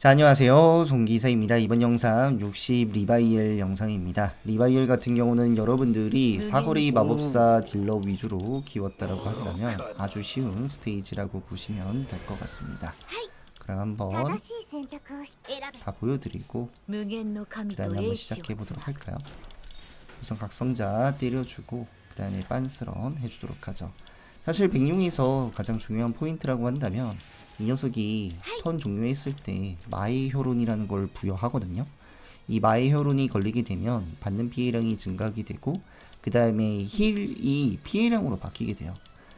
자, 안녕하세요. 송기사입니다. 이번 영상 60 리바이엘 영상입니다. 리바이엘 같은 경우는 여러분들이 사거리 마법사 딜러 위주로 키웠다라고 한다면 아주 쉬운 스테이지라고 보시면 될 것 같습니다. 그럼 한번 다 보여드리고 그 다음에 한번 시작해보도록 할까요? 우선 각성자 때려주고 그 다음에 빤스런 해주도록 하죠. 사실 백룡에서 가장 중요한 포인트라고 한다면 이 녀석이 턴 종료했을 때 마의 효론이라는 걸 부여하거든요. 이 마의 효론이 걸리게 되면 받는 피해량이 증가하게 되고 그 다음에 힐이 피해량으로 바뀌게 돼요.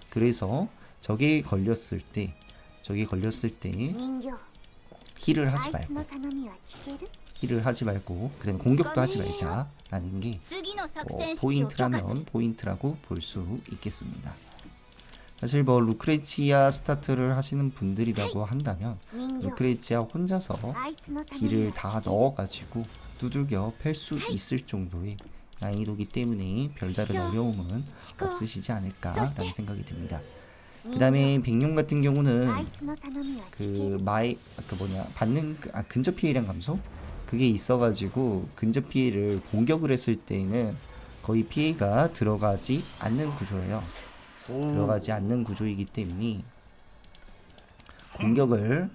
그래서 적에 걸렸을 때 적에 걸렸을 때 힐을 하지 말고 힐을 하지 말고 그 다음에 공격도 하지 말자라는 게 어, 포인트라면 포인트라고 볼 수 있겠습니다. 사실 뭐 루크레치아 스타트를 하시는 분들이라고 한다면 루크레치아 혼자서 딜을 다 넣어가지고 두들겨 팰 수 있을 정도의 난이도기 때문에 별다른 어려움은 없으시지 않을까라는 생각이 듭니다. 그 다음에 백룡 같은 경우는 그 마이 그 뭐냐 받는 그, 아 근접 피해량 감소? 그게 있어가지고 근접 피해를 공격을 했을 때에는 거의 피해가 들어가지 않는 구조예요. 오. 들어가지 않는 구조이기 때문에 공격을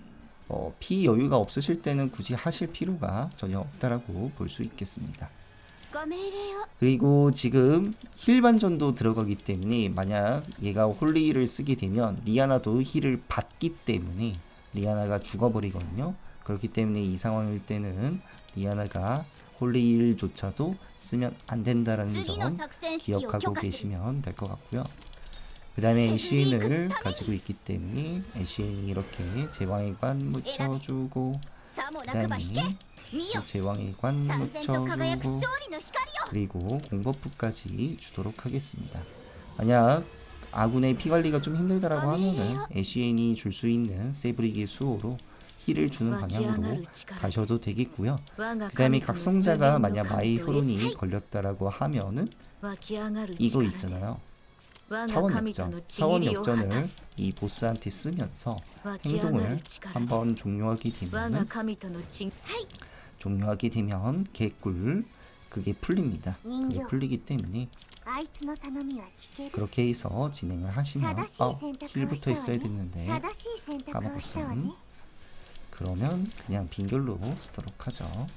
어, 피 여유가 없으실 때는 굳이 하실 필요가 전혀 없다라고 볼 수 있겠습니다. 그리고 지금 힐 반전도 들어가기 때문에 만약 얘가 홀리를 쓰게 되면 리아나도 힐을 받기 때문에 리아나가 죽어버리거든요. 그렇기 때문에 이 상황일 때는 리아나가 홀리일조차도 쓰면 안 된다라는 점 기억하고 계시면 될 것 같고요. 그 다음에 애쉬인을 가지고 있기 때문에 애쉬인 이렇게 제왕의관 묻혀주고 그 다음에 제왕의관 묻혀주고 그리고 공버프까지 주도록 하겠습니다. 만약 아군의 피관리가 좀 힘들다라고 하면은 애쉬인이 줄 수 있는 세브릭의 수호로 힐을 주는 방향으로 가셔도 되겠고요. 그 다음에 각성자가 만약 마이 호론이 걸렸다라고 하면은 이거 있잖아요. 차원 역전, 차원 역전을 이 보스한테 쓰면서 행동을 한번 종료하게 되면 종료하게 되면 개꿀 그게 풀립니다. 그게 풀리기 때문에 그렇게 해서 진행을 하시면 어, 1부터 있어야 되는데 까먹었음 그러면 그냥 빈결로 쓰도록 하죠.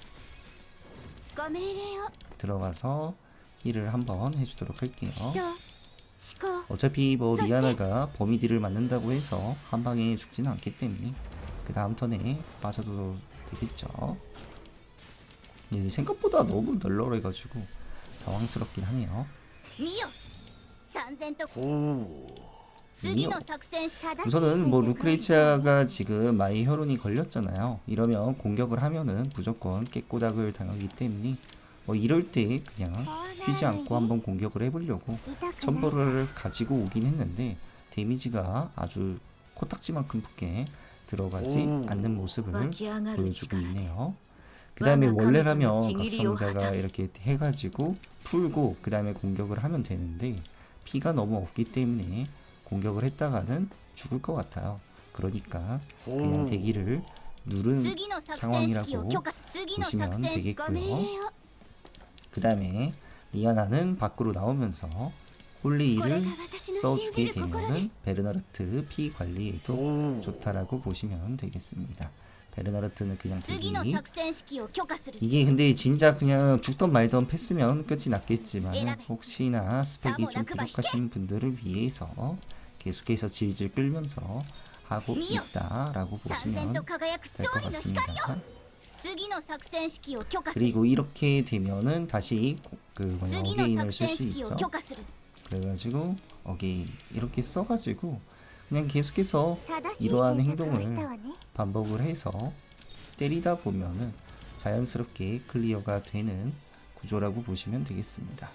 들어가서 일을 한번 해주도록 할게요. 어차피 뭐 리아나가 범위디를 맞는다고 해서 한 방에 죽지는 않기 때문에 그 다음 턴에 빠져도 되겠죠. 이제 생각보다 너무 널널해가지고 당황스럽긴 하네요. 오. 미요. 우선은 뭐 루크레이치아가 지금 마이 혈론이 걸렸잖아요. 이러면 공격을 하면은 무조건 깨꼬닥을 당하기 때문에 뭐 이럴 때 그냥 쉬지 않고 한번 공격을 해보려고 첨벌을 가지고 오긴 했는데 데미지가 아주 코딱지만큼 붙게 들어가지 않는 모습을 보여주고 있네요. 그 다음에 원래라면 각성자가 이렇게 해가지고 풀고 그 다음에 공격을 하면 되는데 피가 너무 없기 때문에 공격을 했다가는 죽을 것 같아요. 그러니까 그냥 대기를 누른 상황이라고 보시면 되겠고요. 그 다음에 리아나는 밖으로 나오면서 홀리이를 써주게 되면은 베르나르트 피 관리에도 좋다라고 보시면 되겠습니다. 베르나르트는 그냥 대기 이게 근데 진짜 그냥 죽던 말던 패스면 끝이 났겠지만 혹시나 스펙이 좀 부족하신 분들을 위해서 계속해서 질질 끌면서 하고 있다라고 보시면 될 것 같습니다. 그리고 이렇게 되면은 다시 그 어게인을 쓸 수 있죠. 그래가지고 어게인 이렇게 써가지고 그냥 계속해서 이러한 행동을 반복을 해서 때리다 보면은 자연스럽게 클리어가 되는 구조라고 보시면 되겠습니다.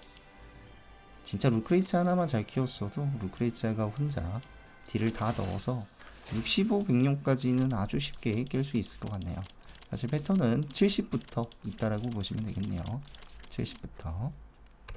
진짜 루크레이츠 하나만 잘 키웠어도 루크레이츠가 혼자 딜을 다 넣어서 65 백룡까지는 아주 쉽게 깰 수 있을 것 같네요. 사실 패턴은 70부터 있다라고 보시면 되겠네요. 70부터